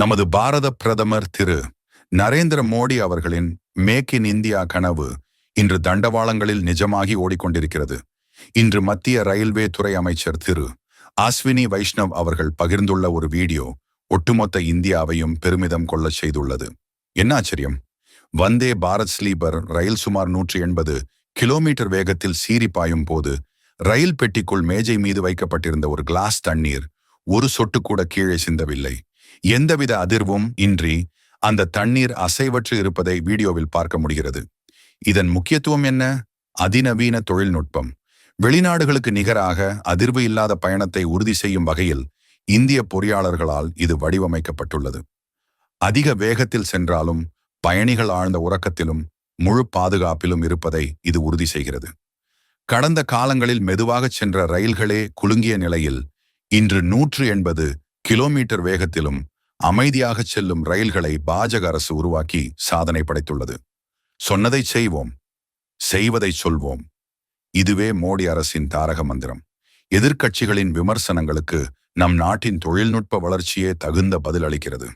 நமது பாரத பிரதமர் திரு நரேந்திர மோடி அவர்களின் மேக் இன் இந்தியா கனவு இன்று தண்டவாளங்களில் நிஜமாகி ஓடிக்கொண்டிருக்கிறது. இன்று மத்திய ரயில்வே துறை அமைச்சர் திரு அஸ்வினி வைஷ்ணவ் அவர்கள் பகிர்ந்துள்ள ஒரு வீடியோ ஒட்டுமொத்த இந்தியாவையும் பெருமிதம் கொள்ளச் செய்துள்ளது. என்ன ஆச்சரியம்? வந்தே பாரத் ஸ்லீபர் ரயில் சுமார் நூற்றி எண்பது கிலோமீட்டர் வேகத்தில் சீறி பாயும் போது ரயில் பெட்டிக்குள் மேஜை மீது வைக்கப்பட்டிருந்த ஒரு கிளாஸ் தண்ணீர் ஒரு சொட்டு கூட கீழே சிந்தவில்லை. எந்தவித அதிர்வும் இன்றி அந்த தண்ணீர் அசைவற்று இருப்பதை வீடியோவில் பார்க்க முடிகிறது. இதன் முக்கியத்துவம் என்ன? அதிநவீன தொழில்நுட்பம். வெளிநாடுகளுக்கு நிகராக அதிர்வு இல்லாத பயணத்தை உறுதி செய்யும் வகையில் இந்திய பொறியாளர்களால் இது வடிவமைக்கப்பட்டுள்ளது. அதிக வேகத்தில் சென்றாலும் பயணிகள் ஆழ்ந்த உறக்கத்திலும் முழு பாதுகாப்பிலும் இருப்பதை இது உறுதி செய்கிறது. கடந்த காலங்களில் மெதுவாகச் சென்ற ரயில்களே குலுங்கிய நிலையில் இன்று நூற்று எண்பது கிலோமீட்டர் வேகத்திலும் அமைதியாக செல்லும் ரயில்களை பாஜக அரசு உருவாக்கி சாதனை படைத்துள்ளது. சொன்னதை செய்வோம் செய்வதை சொல்வோம். இதுவே மோடி அரசின் தாரக மந்திரம். எதிர்க்கட்சிகளின் விமர்சனங்களுக்கு நம் நாட்டின் தொழில்நுட்ப வளர்ச்சியே தகுந்த பதில் அளிக்கிறது